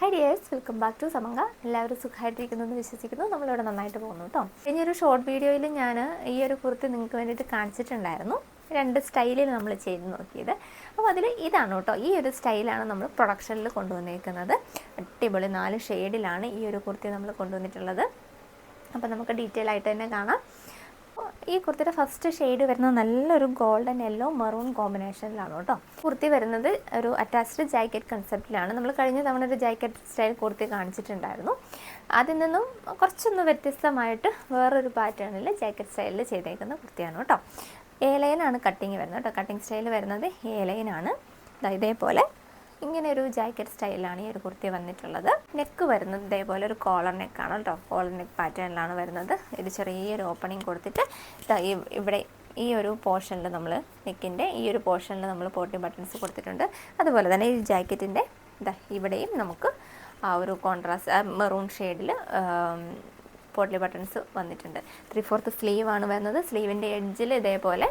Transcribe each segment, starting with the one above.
Hi dears welcome back to സമങ്ക എല്ലാവരും സുഖമായിട്ടിരിക്കുന്നു എന്ന് വിശ്വസിക്കുന്നു. നമ്മളിവിടെ നന്നായിട്ട് പോകുന്നു കേട്ടോ കഴിഞ്ഞൊരു ഷോർട്ട് വീഡിയോയിൽ ഞാൻ ഈ ഒരു കുർത്തി നിങ്ങൾക്ക് വേണ്ടിയിട്ട് കാണിച്ചിട്ടുണ്ടായിരുന്നു. രണ്ട് സ്റ്റൈലിൽ നമ്മൾ ചെയ്ത് നോക്കിയത്. അപ്പോൾ അതിൽ ഇതാണ് കേട്ടോ ഈ ഒരു സ്റ്റൈലാണ് നമ്മൾ പ്രൊഡക്ഷനിൽ കൊണ്ടുവന്നേക്കുന്നത്. അടിപൊളി നാല് ഷെയ്ഡിലാണ് ഈ ഒരു കുർത്തി നമ്മൾ കൊണ്ടുവന്നിട്ടുള്ളത്. അപ്പോൾ നമുക്ക് ഡീറ്റെയിൽ ആയിട്ട് തന്നെ കാണാം. ഈ കുർത്തിയുടെ ഫസ്റ്റ് ഷെയ്ഡ് വരുന്നത് നല്ലൊരു ഗോൾഡൻ യെല്ലോ മെറൂൺ കോമ്പിനേഷനിലാണ് കേട്ടോ. കുർത്തി വരുന്നത് ഒരു അറ്റാച്ച്ഡ് ജാക്കറ്റ് കൺസെപ്റ്റിലാണ് നമ്മൾ കഴിഞ്ഞ തവണ ഒരു ജാക്കറ്റ് സ്റ്റൈൽ കുർത്തി കാണിച്ചിട്ടുണ്ടായിരുന്നു. അതിൽ നിന്നും കുറച്ചൊന്ന് വ്യത്യസ്തമായിട്ട് വേറൊരു പാറ്റേണിൽ ജാക്കറ്റ് സ്റ്റൈലിൽ ചെയ്തേക്കുന്ന കുർത്തിയാണ് കേട്ടോ. എ ലൈനാണ് കട്ടിങ് വരുന്നത് കേട്ടോ. കട്ടിങ് സ്റ്റൈൽ വരുന്നത് എ ലൈനാണ് ഇതേപോലെ ഇങ്ങനെ ഒരു ജാക്കറ്റ് സ്റ്റൈലാണ് ഈ ഒരു കുർത്തി വന്നിട്ടുള്ളത്. നെക്ക് വരുന്നത് ഇതേപോലെ ഒരു കോളർ നെക്കാണ് കേട്ടോ. കോളർ നെക്ക് പാറ്റേണിലാണ് വരുന്നത്. ഇത് ചെറിയൊരു ഓപ്പണിങ് കൊടുത്തിട്ട് ഇവിടെ ഈ ഒരു പോർഷനിൽ നമ്മൾ നെക്കിന്റെ ഈ ഒരു പോർഷനിൽ നമ്മൾ പോട്ടി ബട്ടൺസ് കൊടുത്തിട്ടുണ്ട്. അതുപോലെ തന്നെ ഈ ജാക്കറ്റിന്റെ ഇവിടെയും നമുക്ക് ആ ഒരു കോൺട്രാസ്റ്റ് മെറൂൺ ഷെയ്ഡിൽ പോട്ടി ബട്ടൺസ് വന്നിട്ടുണ്ട്. ത്രീ ഫോർത്ത് സ്ലീവ് ആണ് വരുന്നത്. സ്ലീവിന്റെ എഡ്ജിൽ ഇതേപോലെ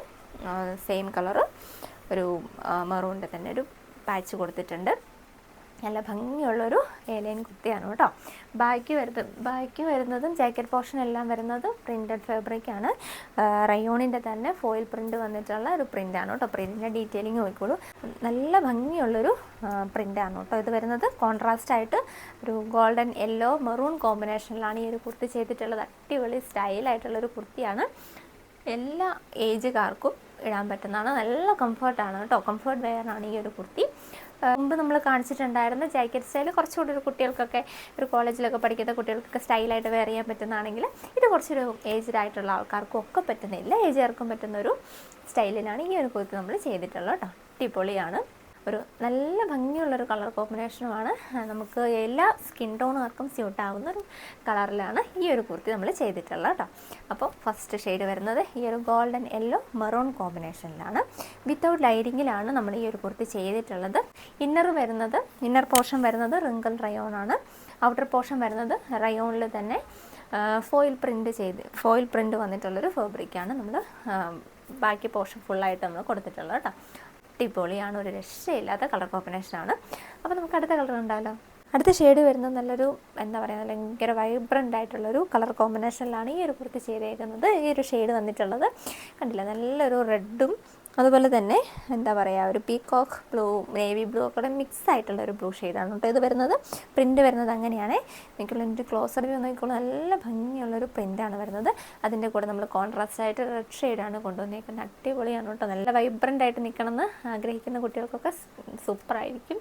സെയിം കളറ് ഒരു മെറൂണിന്റെ തന്നെ ഒരു പാച്ച് കൊടുത്തിട്ടുണ്ട്. നല്ല ഭംഗിയുള്ളൊരു ഏലൈൻ കുത്തിയാണ് കേട്ടോ. ബാക്കി വരുന്നത് ബാക്കി വരുന്നതും ജാക്കറ്റ് പോർഷൻ എല്ലാം വരുന്നത് പ്രിന്റഡ് ഫാബ്രിക് ആണ്. റയോണിന്റെ തന്നെ ഫോയിൽ പ്രിന്റ് വന്നിട്ടുള്ള ഒരു പ്രിന്റാണ് കേട്ടോ. പ്രിന്റിന്റെ ഡീറ്റെയിലിംഗ് നോക്കിക്കോളൂ. നല്ല ഭംഗിയുള്ളൊരു പ്രിന്റാണ് കേട്ടോ. ഇത് വരുന്നത് കോൺട്രാസ്റ്റ് ആയിട്ട് ഒരു ഗോൾഡൻ യെല്ലോ മെറൂൺ കോമ്പിനേഷനിലാണ് ഈ ഒരു കുർത്തി ചെയ്തിട്ടുള്ളത്. അടിപൊളി സ്റ്റൈലായിട്ടുള്ളൊരു കുർത്തിയാണ്. എല്ലാ ഏജുകാർക്കും ഇടാൻ പറ്റുന്നതാണ്. നല്ല കംഫർട്ടാണ് കേട്ടോ. കംഫർട്ട് വെയറാണ് ഈ ഒരു കുർത്തി. മുമ്പ് നമ്മൾ കാണിച്ചിട്ടുണ്ടായിരുന്ന ജാക്കറ്റ് സ്റ്റൈൽ കുറച്ചുകൂടി ഒരു കുട്ടികൾക്കൊക്കെ ഒരു കോളേജിലൊക്കെ പഠിക്കുന്ന കുട്ടികൾക്കൊക്കെ സ്റ്റൈലായിട്ട് വെയർ ചെയ്യാൻ പറ്റുന്നതാണെങ്കിൽ ഇത് കുറച്ചൊരു ഏജ്ഡ് ആയിട്ടുള്ള ആൾക്കാർക്കും ഒക്കെ പറ്റുന്ന എല്ലാ ഏജുകാർക്കും പറ്റുന്ന ഒരു സ്റ്റൈലിനാണ് ഈ ഒരു കുർത്തി നമ്മൾ ചെയ്തിട്ടുള്ളത് കേട്ടോ. അടിപൊളിയാണ്. ഒരു നല്ല ഭംഗിയുള്ളൊരു കളർ കോമ്പിനേഷനുമാണ് നമുക്ക് എല്ലാ സ്കിൻ ടോണുകാർക്കും സ്യൂട്ട് ആവുന്ന ഒരു കളറിലാണ് ഈ ഒരു കുർത്തി നമ്മൾ ചെയ്തിട്ടുള്ളത് കേട്ടോ. അപ്പോൾ ഫസ്റ്റ് ഷെയ്ഡ് വരുന്നത് ഈ ഒരു ഗോൾഡൻ യെല്ലോ മെറൂൺ കോമ്പിനേഷനിലാണ് വിത്തൗട്ട് ലൈറ്റിങ്ങിലാണ് നമ്മൾ ഈ ഒരു കുർത്തി ചെയ്തിട്ടുള്ളത്. ഇന്നർ വരുന്നത് ഇന്നർ പോർഷൻ വരുന്നത് റിങ്കിൾ റയോൺ ആണ്. ഔട്ടർ പോർഷൻ വരുന്നത് റയോണിൽ തന്നെ ഫോയിൽ പ്രിന്റ് ചെയ്ത് ഫോയിൽ പ്രിന്റ് വന്നിട്ടുള്ളൊരു ഫാബ്രിക്കാണ് നമ്മൾ ബാക്കി പോർഷൻ ഫുള്ളായിട്ട് നമ്മൾ കൊടുത്തിട്ടുള്ളത് കേട്ടോ. അടിപൊളിയാണ് ഒരു രക്ഷയില്ലാത്ത കളർ കോമ്പിനേഷനാണ് അപ്പോൾ നമുക്ക് അടുത്ത കളർ ഉണ്ടല്ലോ അടുത്ത ഷെയ്ഡ് വരുന്നത് നല്ലൊരു എന്താ പറയുക ഭയങ്കര വൈബ്രന്റ് ആയിട്ടുള്ളൊരു കളർ കോമ്പിനേഷനിലാണ് ഈ ഒരു കുർത്തി ചെയ്തേക്കുന്നത്. ഈ ഒരു ഷെയ്ഡ് വന്നിട്ടുള്ളത്. കണ്ടില്ല? നല്ലൊരു റെഡും അതുപോലെ തന്നെ എന്താ പറയുക ഒരു പീകോക്ക് ബ്ലൂ നേവി ബ്ലൂ ഒക്കെ മിക്സ് ആയിട്ടുള്ള ഒരു ബ്ലൂ ഷെയ്ഡാണ് കേട്ടോ ഇത് വരുന്നത്. പ്രിന്റ് വരുന്നത് അങ്ങനെയാണ്. എനിക്കുള്ള എന്റെ ക്ലോസർ വ്യൂ നോക്കിക്കോളും. നല്ല ഭംഗിയുള്ളൊരു പ്രിന്റാണ് വരുന്നത്. അതിന്റെ കൂടെ നമ്മൾ കോൺട്രാസ്റ്റ് ആയിട്ട് റെഡ് ഷെയ്ഡാണ് കൊണ്ടുവന്നേക്കുന്നത്. അടിപൊളിയാണ് കേട്ടോ. നല്ല വൈബ്രന്റ് ആയിട്ട് നിൽക്കണമെന്ന് ആഗ്രഹിക്കുന്ന കുട്ടികൾക്കൊക്കെ സൂപ്പറായിരിക്കും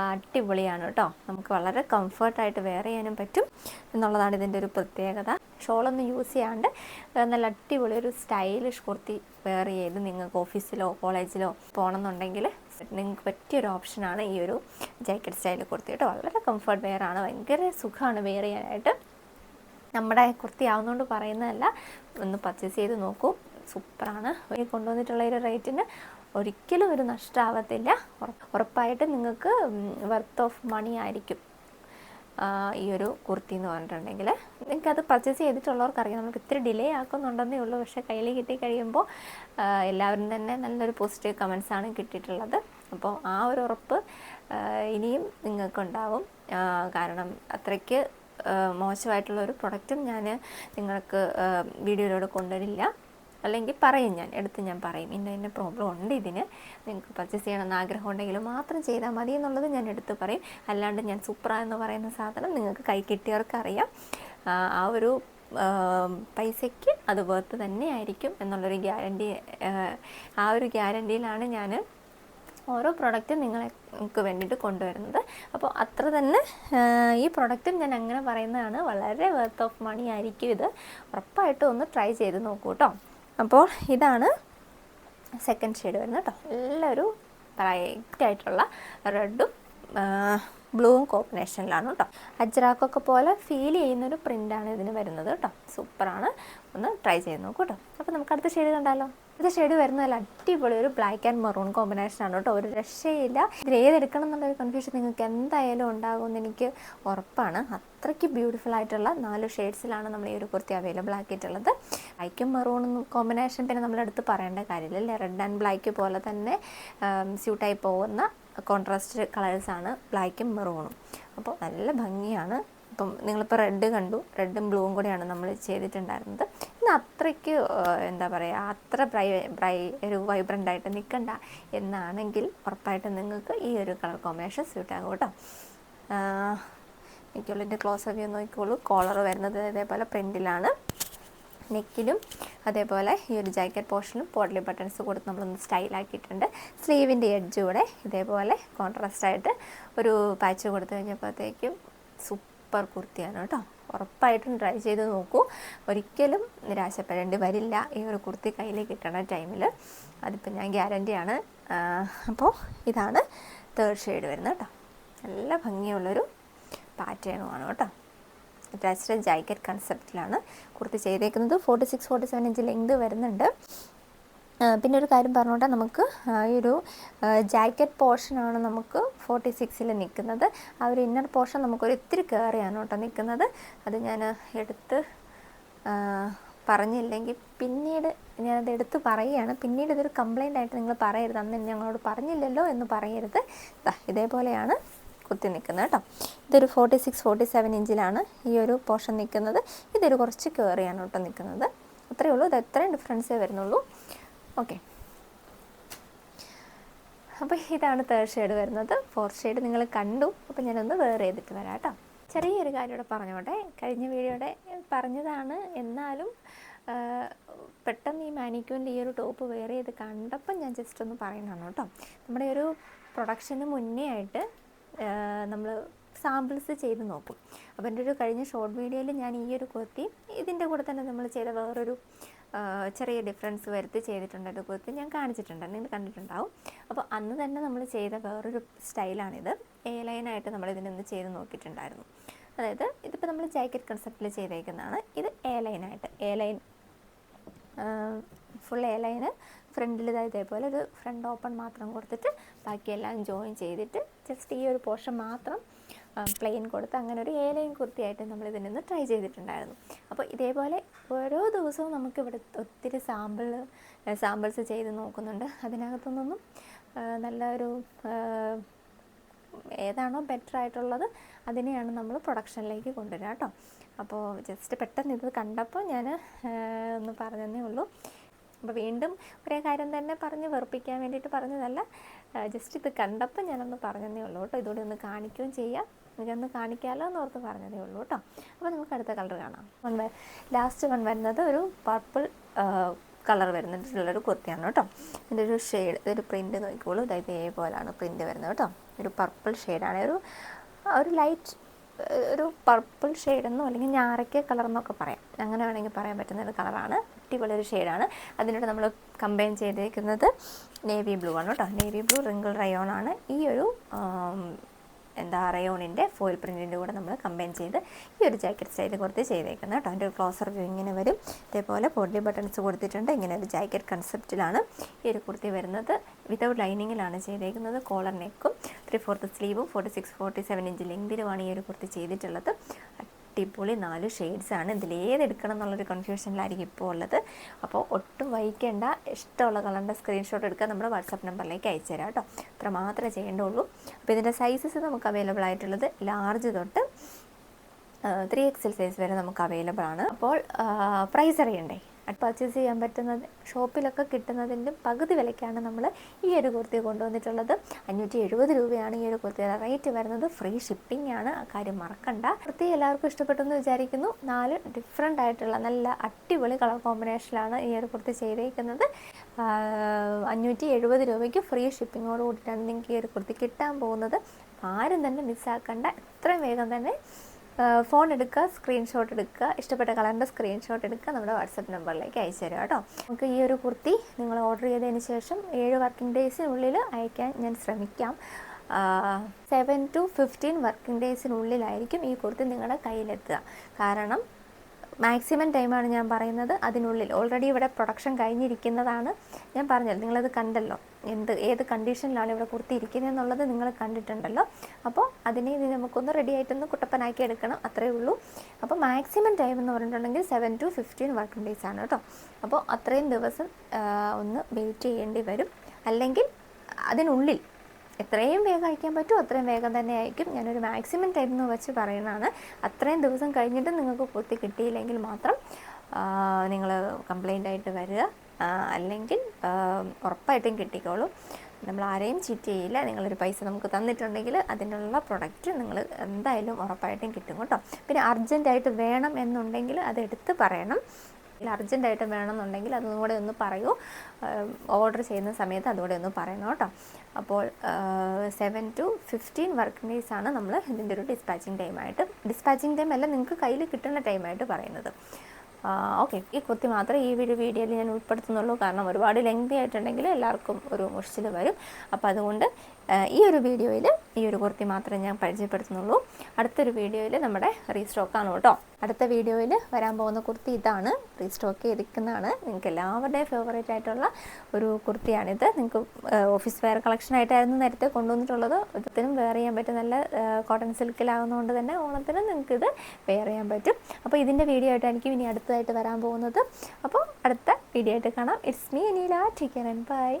അടിപൊളിയാണ് കേട്ടോ. നമുക്ക് വളരെ കംഫർട്ടായിട്ട് വെയർ ചെയ്യാനും പറ്റും. എന്നുള്ളതാണ് ഇതിന്റെ ഒരു പ്രത്യേകത. ഷോളൊന്നും യൂസ് ചെയ്യാണ്ട് നല്ല അടിപൊളി ഒരു സ്റ്റൈലിഷ് കുർത്തി വെയർ ചെയ്ത് നിങ്ങൾക്ക് ഓഫീസിലോ കോളേജിലോ പോകണമെന്നുണ്ടെങ്കിൽ നിങ്ങൾക്ക് പറ്റിയൊരു ഓപ്ഷനാണ് ഈ ഒരു ജാക്കറ്റ് സ്റ്റൈൽ കുർത്തി കേട്ടോ. വളരെ കംഫർട്ട് വെയർ ആണ്. ഭയങ്കര സുഖമാണ് വെയർ ചെയ്യാനായിട്ട്. നമ്മുടെ കുർത്തി ആവുന്നതുകൊണ്ട് പറയുന്നതല്ല ഒന്ന് പർച്ചേസ് ചെയ്ത് നോക്കൂ. സൂപ്പറാണ്. കൊണ്ടുവന്നിട്ടുള്ള ഒരു റേറ്റിന് ഒരിക്കലും ഒരു നഷ്ടമാവത്തില്ല ഉറപ്പായിട്ട് നിങ്ങൾക്ക് വർത്ത് ഓഫ് മണി ആയിരിക്കും. ഈ ഒരു കുർത്തി എന്ന് പറഞ്ഞിട്ടുണ്ടെങ്കിൽ. അത് പർച്ചേസ് ചെയ്തിട്ടുള്ളവർക്കറിയാം. നമുക്ക് ഇത്തിരി ഡിലേ ആക്കുന്നുണ്ടെന്നേ ഉള്ളൂ. പക്ഷേ കയ്യിൽ കിട്ടി കഴിയുമ്പോൾ എല്ലാവരും തന്നെ നല്ലൊരു പോസിറ്റീവ് കമൻസ് ആണ് കിട്ടിയിട്ടുള്ളത്. അപ്പോൾ ആ ഒരു ഉറപ്പ് ഇനിയും നിങ്ങൾക്കുണ്ടാവും. കാരണം അത്രയ്ക്ക് മോശമായിട്ടുള്ള ഒരു പ്രൊഡക്റ്റും ഞാൻ നിങ്ങൾക്ക് വീഡിയോയിലൂടെ കൊണ്ടുവരില്ല. അല്ലെങ്കിൽ പറയും ഞാൻ എടുത്ത് ഞാൻ പറയും. ഇന്ന ഇന്ന പ്രോബ്ലം ഉണ്ട് ഇതിന്. നിങ്ങൾക്ക് പർച്ചേസ് ചെയ്യണമെന്ന് ആഗ്രഹം ഉണ്ടെങ്കിൽ മാത്രം ചെയ്താൽ മതി എന്നുള്ളത് ഞാൻ എടുത്ത് പറയും. അല്ലാണ്ട് ഞാൻ സൂപ്ര എന്ന് പറയുന്ന സാധനം നിങ്ങൾക്ക് കൈ കിട്ടിയവർക്ക് അറിയാം. ആ, ആ ഒരു പൈസയ്ക്ക് അത് വർത്ത് തന്നെ ആയിരിക്കും എന്നുള്ളൊരു ഗ്യാരണ്ടി ആ ഒരു ഗ്യാരണ്ടിയിലാണ് ഞാൻ ഓരോ പ്രൊഡക്റ്റും നിങ്ങൾക്ക് വേണ്ടിയിട്ട് കൊണ്ടുവരുന്നത്. അപ്പോൾ അത്ര തന്നെ ഈ പ്രൊഡക്റ്റും ഞാൻ അങ്ങനെ പറയുന്നതാണ്. വളരെ വർത്ത് ഓഫ് മണി ആയിരിക്കും ഇത്. ഉറപ്പായിട്ടും ഒന്ന് ട്രൈ ചെയ്ത് നോക്കൂ കേട്ടോ അപ്പോൾ ഇതാണ് സെക്കൻഡ് ഷെയ്ഡ് വരുന്നത് കേട്ടോ. നല്ലൊരു ബ്രൈറ്റ് ആയിട്ടുള്ള റെഡും ബ്ലൂവും കോമ്പിനേഷനിലാണ് കേട്ടോ. അജ്രാക്കൊക്കെ പോലെ ഫീൽ ചെയ്യുന്നൊരു പ്രിന്റാണ് ഇതിന് വരുന്നത് കേട്ടോ. സൂപ്പറാണ് ഒന്ന് ട്രൈ ചെയ്ത് നോക്കൂ കേട്ടോ. അപ്പോൾ നമുക്ക് അടുത്ത ഷെയ്ഡ് കണ്ടാലോ? അടുത്ത ഷെയ്ഡ് വരുന്നത് നല്ല അടിപൊളി ഒരു ബ്ലാക്ക് ആൻഡ് മെറൂൺ കോമ്പിനേഷൻ ആണ് കേട്ടോ. ഒരു രക്ഷയില്ല. ഇതിൽ ഏതെടുക്കണം എന്നുള്ളൊരു കൺഫ്യൂഷൻ നിങ്ങൾക്ക് എന്തായാലും ഉണ്ടാകുമെന്ന് എനിക്ക് ഉറപ്പാണ്. അത്രയ്ക്ക് ബ്യൂട്ടിഫുൾ ആയിട്ടുള്ള നാല് ഷെയ്ഡ്സിലാണ് നമ്മൾ ഈ ഒരു കുർത്തി അവൈലബിൾ ആക്കിയിട്ടുള്ളത്. ബ്ലാക്കും മെറൂൺ കോമ്പിനേഷൻ പിന്നെ നമ്മളെടുത്ത് പറയേണ്ട കാര്യമില്ല റെഡ് ആൻഡ് ബ്ലാക്ക് പോലെ തന്നെ സ്യൂട്ടായി പോകുന്ന കോൺട്രാസ്റ്റ് കളേഴ്സാണ് ബ്ലാക്കും മെറൂണും അപ്പോൾ നല്ല ഭംഗിയാണ്. ഇപ്പം നിങ്ങളിപ്പോൾ റെഡ് കണ്ടു. റെഡും ബ്ലൂവും കൂടെയാണ് നമ്മൾ ചെയ്തിട്ടുണ്ടായിരുന്നത്. ഇന്ന് അത്രയ്ക്ക് എന്താ പറയുക അത്ര ബ്രൈ ബ്രൈ ഒരു വൈബ്രന്റ് ആയിട്ട് നിൽക്കണ്ട എന്നാണെങ്കിൽ ഉറപ്പായിട്ടും നിങ്ങൾക്ക് ഈ ഒരു കളർ കോമ്പിനേഷൻ സ്യൂട്ട് ആകും കേട്ടോ. എനിക്കുള്ളതിന്റെ ക്ലോസ് അവ്യൂ നോക്കിക്കോളൂ. കോളർ വരുന്നത് ഇതേപോലെ പ്രിന്റിലാണ് നെക്കിലും അതേപോലെ ഈ ഒരു ജാക്കറ്റ് പോർഷനും പോട്ടലി ബട്ടൺസ് കൊടുത്ത് നമ്മളൊന്ന് സ്റ്റൈലാക്കിയിട്ടുണ്ട് സ്ലീവിന്റെ എഡ്ജ് കൂടെ ഇതേപോലെ കോൺട്രാസ്റ്റായിട്ട് ഒരു പാച്ച് കൊടുത്തു കഴിഞ്ഞപ്പോഴത്തേക്കും സൂപ്പർ കുർത്തിയാണ് കേട്ടോ. ഉറപ്പായിട്ടും ട്രൈ ചെയ്ത് നോക്കൂ. ഒരിക്കലും നിരാശപ്പെടേണ്ടി വരില്ല. ഈ ഒരു കുർത്തി കയ്യിൽ കിട്ടണ ടൈമിൽ അതിപ്പോൾ ഞാൻ ഗ്യാരന്റിയാണ് അപ്പോൾ ഇതാണ് തേർഡ് ഷെയ്ഡ് വരുന്നത് കേട്ടോ. നല്ല ഭംഗിയുള്ളൊരു പാറ്റേണുമാണ് കേട്ടോ. അറ്റാച്ച്ഡ് ജാക്കറ്റ് കൺസെപ്റ്റിലാണ് കുർത്തി ചെയ്തേക്കുന്നത്. Forty six forty seven inch length വരുന്നുണ്ട്. പിന്നെ ഒരു കാര്യം പറഞ്ഞോട്ടെ നമുക്ക് ഈ ഒരു ജാക്കറ്റ് പോർഷനാണ് നമുക്ക് ഫോർട്ടി സിക്സിൽ നിൽക്കുന്നത്. ആ ഒരു ഇന്നർ പോർഷൻ നമുക്കൊരു ഇത്തിരി കയറിയാണ് കേട്ടോ നിൽക്കുന്നത്. അത് ഞാൻ എടുത്ത് പറഞ്ഞില്ലെങ്കിൽ പിന്നീട് ഞാനത് എടുത്ത് പറയുകയാണ്. പിന്നീട് ഇതൊരു കംപ്ലൈന്റ് ആയിട്ട് നിങ്ങൾ പറയരുത്. അന്ന് ഞങ്ങളോട് പറഞ്ഞില്ലല്ലോ എന്ന് പറയരുത്. ഇതേപോലെയാണ് കുത്തി നിൽക്കുന്നത് കേട്ടോ. ഇതൊരു ഫോർട്ടി സിക്സ് ഫോർട്ടി സെവൻ ഇഞ്ചിലാണ് ഈ ഒരു പോർഷൻ നിൽക്കുന്നത്. ഇതൊരു കുറച്ച് കയറിയാണ് കേട്ടോ നിൽക്കുന്നത്. അത്രയേ ഉള്ളൂ. ഇത് എത്രയും ഡിഫറൻസേ വരുന്നുള്ളൂ. ഓക്കെ. അപ്പോൾ ഇതാണ് തേർഡ് ഷെയ്ഡ് വരുന്നത്. ഫോർത്ത് ഷെയ്ഡ് നിങ്ങൾ കണ്ടു. അപ്പോൾ ഞാനൊന്ന് വേറെ ചെയ്തിട്ട് വരാം കേട്ടോ. ചെറിയൊരു കാര്യം ഇവിടെ പറഞ്ഞോട്ടെ. കഴിഞ്ഞ വീഡിയോയുടെ പറഞ്ഞതാണ്. എന്നാലും പെട്ടെന്ന് ഈ മാനിക്യൂന്റെ ഈ ഒരു ടോപ്പ് വെയർ ചെയ്ത് കണ്ടപ്പോൾ ഞാൻ ജസ്റ്റ് ഒന്ന് പറയുന്നതാണ് കേട്ടോ. നമ്മുടെ ഒരു പ്രൊഡക്ഷന് മുന്നേ ആയിട്ട് നമ്മൾ സാമ്പിൾസ് ചെയ്ത് നോക്കും. അപ്പോൾ എന്റെ ഒരു കഴിഞ്ഞ ഷോർട്ട് വീഡിയോയിൽ ഞാൻ ഈ ഒരു കുർത്തി ഇതിന്റെ കൂടെ തന്നെ നമ്മൾ ചെയ്ത വേറൊരു ചെറിയ ഡിഫറൻസ് വരുത്തി ചെയ്തിട്ടുണ്ട്. കുർത്തി ഞാൻ കാണിച്ചിട്ടുണ്ട്. നിങ്ങൾ കണ്ടിട്ടുണ്ടാവും. അപ്പോൾ അന്ന് തന്നെ നമ്മൾ ചെയ്ത വേറൊരു സ്റ്റൈലാണിത്. എ ലൈനായിട്ട് നമ്മൾ ഇതിനൊന്ന് ചെയ്ത് നോക്കിയിട്ടുണ്ടായിരുന്നു. അതായത് ഇതിപ്പോൾ നമ്മൾ ജാക്കറ്റ് കൺസെപ്റ്റിൽ ചെയ്തേക്കുന്നതാണ്. ഇത് എ ലൈനായിട്ട് A line full A line ഫ്രണ്ടിൽ ഇതേപോലെ ഒരു ഫ്രണ്ട് ഓപ്പൺ മാത്രം കൊടുത്തിട്ട് ബാക്കിയെല്ലാം ജോയിൻ ചെയ്തിട്ട് ജസ്റ്റ് ഈ ഒരു പോർഷൻ മാത്രം പ്ലെയിൻ കൊടുത്ത് അങ്ങനെ ഒരു ഏലയും കുർത്തിയായിട്ട് നമ്മൾ ഇതിൽ നിന്ന് ട്രൈ ചെയ്തിട്ടുണ്ടായിരുന്നു. അപ്പോൾ ഇതേപോലെ ഓരോ ദിവസവും നമുക്കിവിടെ ഒത്തിരി സാമ്പിൾ സാമ്പിൾസ് ചെയ്ത് നോക്കുന്നുണ്ട്. അതിനകത്തു നിന്നും നല്ലൊരു ഒരു ഏതാണോ ബെറ്റർ ആയിട്ടുള്ളത് അതിനെയാണ് നമ്മൾ പ്രൊഡക്ഷനിലേക്ക് കൊണ്ടുവരിക കേട്ടോ. അപ്പോൾ ജസ്റ്റ് പെട്ടെന്ന് ഇത് കണ്ടപ്പോൾ ഞാൻ ഒന്ന് പറഞ്ഞതേ ഉള്ളൂ. അപ്പോൾ വീണ്ടും ഒരേ കാര്യം തന്നെ പറഞ്ഞ് വെറുപ്പിക്കാൻ വേണ്ടിയിട്ട് പറഞ്ഞതല്ല. ജസ്റ്റ് ഇത് കണ്ടപ്പോൾ ഞാനൊന്ന് പറഞ്ഞതേ ഉള്ളൂ കേട്ടോ. ഇതുകൂടി ഒന്ന് കാണിക്കുകയും ചെയ്യാം. എനിക്കൊന്ന് കാണിക്കാമല്ലോ എന്ന് ഓർത്ത് പറഞ്ഞതേ ഉള്ളൂ കേട്ടോ. അപ്പോൾ നമുക്ക് അടുത്ത കളർ കാണാം. വൺ ലാസ്റ്റ് വൺ വരുന്നത് ഒരു പർപ്പിൾ കളർ വരുന്നിട്ടുള്ളൊരു കുർത്തിയാണ് കേട്ടോ. ഇതിന്റെ ഒരു ഷെയ്ഡ് ഇതൊരു പ്രിന്റ് നോക്കിക്കോളൂ. ഇതാ ഇതേപോലെയാണ് പ്രിന്റ് വരുന്നത് കേട്ടോ. ഒരു പർപ്പിൾ ഷെയ്ഡാണ് ഒരു ഒരു ലൈറ്റ് ഒരു പർപ്പിൾ ഷെയ്ഡെന്നോ അല്ലെങ്കിൽ ഞാറയ്ക്ക കളർ എന്നൊക്കെ പറയാം. അങ്ങനെ വേണമെങ്കിൽ പറയാൻ പറ്റുന്ന ഒരു കളറാണ് അടിപൊളി ഒരു ഷെയ്ഡാണ് അതിനോട് നമ്മൾ കമ്പൈൻ ചെയ്തിരിക്കുന്നത് നേവി ബ്ലൂ ആണ് കേട്ടോ. നേവി ബ്ലൂ റിങ്കിൾ റയോൺ ആണ്. ഈ ഒരു എന്താ റയോണിന്റെ ഫോയിൽ പ്രിന്റിന്റെ കൂടെ നമ്മൾ കമ്പൈൻ ചെയ്ത് ഈ ഒരു ജാക്കറ്റ് സ്റ്റൈൽ കൊടുത്ത് ചെയ്തേക്കുന്നത് കേട്ടോ. അതിന്റെ ക്ലോസർ വ്യൂ ഇങ്ങനെ വരും. ഇതേപോലെ ബോഡി ബട്ടൺസ് കൊടുത്തിട്ടുണ്ട്. ഇങ്ങനെ ഒരു ജാക്കറ്റ് കൺസെപ്റ്റിലാണ് ഈ ഒരു കുർത്തി വരുന്നത്. വിതൗട്ട് ലൈനിങ്ങിലാണ് ചെയ്തേക്കുന്നത്. കോളർ നെക്കും three fourth സ്ലീവും forty six forty seven inch ലെങ്തിലുമാണ് ഈ ഒരു കുർത്തി ചെയ്തിട്ടുള്ളത്. അടിപൊളി നാല് ഷെയ്ഡ്സ് ആണ്. ഇതിൽ ഏതെടുക്കണം എന്നുള്ളൊരു കൺഫ്യൂഷനിലായിരിക്കും ഇപ്പോൾ ഉള്ളത്. അപ്പോൾ ഒട്ടും വൈകിക്കേണ്ട ഇഷ്ടമുള്ള കളറിന്റെ സ്ക്രീൻഷോട്ട് എടുക്കുക നമ്മുടെ വാട്സാപ്പ് നമ്പറിലേക്ക് അയച്ചു തരാം കേട്ടോ. അത്ര മാത്രമേ ചെയ്യേണ്ടുള്ളൂ. അപ്പോൾ ഇതിന്റെ സൈസസ് നമുക്ക് അവൈലബിൾ ആയിട്ടുള്ളത് ലാർജ് തൊട്ട് ത്രീ എക്സൽ സൈസ് വരെ നമുക്ക് അവൈലബിൾ ആണ്. അപ്പോൾ പ്രൈസ് അറിയണ്ടേ? പർച്ചേസ് ചെയ്യാൻ പറ്റുന്ന ഷോപ്പിലൊക്കെ കിട്ടുന്നതിന്റെ പകുതി വിലയ്ക്കാണ് നമ്മൾ ഈ ഒരു കുർത്തി കൊണ്ടുവന്നിട്ടുള്ളത്. അഞ്ഞൂറ്റി എഴുപത് രൂപയാണ് ഈ ഒരു കുർത്തിയുടെ റേറ്റ് വരുന്നത്. ഫ്രീ ഷിപ്പിംഗ് ആണ്. ആ കാര്യം മറക്കണ്ട. കുർത്തി എല്ലാവർക്കും ഇഷ്ടപ്പെട്ടെന്ന് വിചാരിക്കുന്നു. നാല് ഡിഫറെന്റ് ആയിട്ടുള്ള നല്ല അടിപൊളി കളർ കോമ്പിനേഷനിലാണ് ഈ ഒരു കുർത്തി ചെയ്തേക്കുന്നത്. അഞ്ഞൂറ്റി എഴുപത് രൂപയ്ക്ക് ഫ്രീ ഷിപ്പിങ്ങോട് കൂടിയിട്ടാണ് നിങ്ങൾക്ക് ഈ ഒരു കുർത്തി കിട്ടാൻ പോകുന്നത്. ആരും തന്നെ മിസ്സാക്കണ്ട എത്രയും വേഗം തന്നെ ഫോൺ എടുക്കുക സ്ക്രീൻഷോട്ട് എടുക്കുക ഇഷ്ടപ്പെട്ട കളറിന്റെ സ്ക്രീൻഷോട്ട് എടുക്കുക നമ്മുടെ വാട്സപ്പ് നമ്പറിലേക്ക് അയച്ചു തരാം കേട്ടോ. നമുക്ക് ഈ ഒരു കുർത്തി നിങ്ങൾ ഓർഡർ ചെയ്തതിന് ശേഷം ഏഴ് വർക്കിംഗ് ഡേയ്സിനുള്ളിൽ അയക്കാൻ ഞാൻ ശ്രമിക്കാം. സെവൻ ടു ഫിഫ്റ്റീൻ വർക്കിംഗ് ഡേയ്സിനുള്ളിലായിരിക്കും ഈ കുർത്തി നിങ്ങളുടെ കയ്യിലെത്തുക. കാരണം മാക്സിമം ടൈമാണ് ഞാൻ പറയുന്നത്. അതിനുള്ളിൽ ഓൾറെഡി ഇവിടെ പ്രൊഡക്ഷൻ കഴിഞ്ഞിരിക്കുന്നതാണ്. ഞാൻ പറഞ്ഞത് നിങ്ങളത് കണ്ടല്ലോ. എന്ത് ഏത് കണ്ടീഷനിലാണ് ഇവിടെ കുർത്തിയിരിക്കുന്നത് എന്നുള്ളത് നിങ്ങൾ കണ്ടിട്ടുണ്ടല്ലോ. അപ്പോൾ അതിനെ ഇനി നമുക്കൊന്ന് റെഡി ആയിട്ടൊന്ന് കുട്ടപ്പനാക്കി എടുക്കണം. അത്രയേ ഉള്ളൂ. അപ്പോൾ മാക്സിമം ടൈം എന്ന് പറഞ്ഞിട്ടുണ്ടെങ്കിൽ seven to fifteen working days ആണ് കേട്ടോ. അപ്പോൾ അത്രയും ദിവസം ഒന്ന് വെയിറ്റ് ചെയ്യേണ്ടി വരും. അല്ലെങ്കിൽ അതിനുള്ളിൽ എത്രയും വേഗം അയക്കാൻ പറ്റുമോ അത്രയും വേഗം തന്നെ അയക്കും ഞാനൊരു മാക്സിമം ടൈം എന്ന് വെച്ച് പറയുന്നതാണ്. അത്രയും ദിവസം കഴിഞ്ഞിട്ട് നിങ്ങൾക്ക് കുർത്തി കിട്ടിയില്ലെങ്കിൽ മാത്രം നിങ്ങൾ കംപ്ലൈന്റ് ആയിട്ട് വരിക. അല്ലെങ്കിൽ ഉറപ്പായിട്ടും കിട്ടിക്കോളൂ. നമ്മൾ ആരെയും ചീറ്റ് ചെയ്യില്ല. നിങ്ങളൊരു പൈസ നമുക്ക് തന്നിട്ടുണ്ടെങ്കിൽ അതിനുള്ള പ്രൊഡക്റ്റ് നിങ്ങൾ എന്തായാലും ഉറപ്പായിട്ടും കിട്ടും കേട്ടോ. പിന്നെ അർജന്റായിട്ട് വേണം എന്നുണ്ടെങ്കിൽ അത് എടുത്ത് പറയണം. അർജന്റായിട്ട് വേണമെന്നുണ്ടെങ്കിൽ അതും കൂടെ ഒന്ന് പറയൂ. ഓർഡർ ചെയ്യുന്ന സമയത്ത് അതുകൂടെ ഒന്ന് പറയണം കേട്ടോ. അപ്പോൾ seven to fifteen working days ആണ് നമ്മൾ ഇതിന്റെ ഒരു ഡിസ്പാച്ചിങ് ടൈമായിട്ട് ഡിസ്പാച്ചിങ് ടൈം അല്ല നിങ്ങൾക്ക് കയ്യിൽ കിട്ടുന്ന ടൈമായിട്ട് പറയുന്നത്. ഓക്കെ ഈ കുത്തി മാത്രമേ ഈ ഒരു വീഡിയോയിൽ ഞാൻ ഉൾപ്പെടുത്തുന്നുള്ളൂ. കാരണം ഒരുപാട് ലെങ്തി ആയിട്ടുണ്ടെങ്കിൽ എല്ലാവർക്കും ഒരു മുഷിച്ചിൽ വരും. അപ്പോൾ അതുകൊണ്ട് ഈ ഒരു വീഡിയോയിൽ ഈ ഒരു കുർത്തി മാത്രമേ ഞാൻ പരിചയപ്പെടുത്തുന്നുള്ളൂ. അടുത്തൊരു വീഡിയോയിൽ നമ്മുടെ റീസ്റ്റോക്കാണ് കേട്ടോ. അടുത്ത വീഡിയോയിൽ വരാൻ പോകുന്ന കുർത്തി ഇതാണ്. റീസ്റ്റോക്ക് ചെയ്തിരിക്കുന്നതാണ്. നിങ്ങൾക്ക് എല്ലാവരുടെയും ഫേവറേറ്റ് ആയിട്ടുള്ള ഒരു കുർത്തിയാണിത്. നിങ്ങൾക്ക് ഓഫീസ് വെയർ കളക്ഷൻ ആയിട്ടായിരുന്നു നേരത്തെ കൊണ്ടുവന്നിട്ടുള്ളത്. ഇതിനും വെയർ ചെയ്യാൻ പറ്റും നല്ല കോട്ടൺ സിൽക്കിലാകുന്നതുകൊണ്ട് തന്നെ ഓണത്തിന് നിങ്ങൾക്ക് ഇത് വെയർ ചെയ്യാൻ പറ്റും. അപ്പോൾ ഇതിന്റെ വീഡിയോ ആയിട്ടായിരിക്കും ഇനി അടുത്തതായിട്ട് വരാൻ പോകുന്നത്. അപ്പോൾ അടുത്ത വീഡിയോ ആയിട്ട് കാണാം. It's me Aneela take care and bye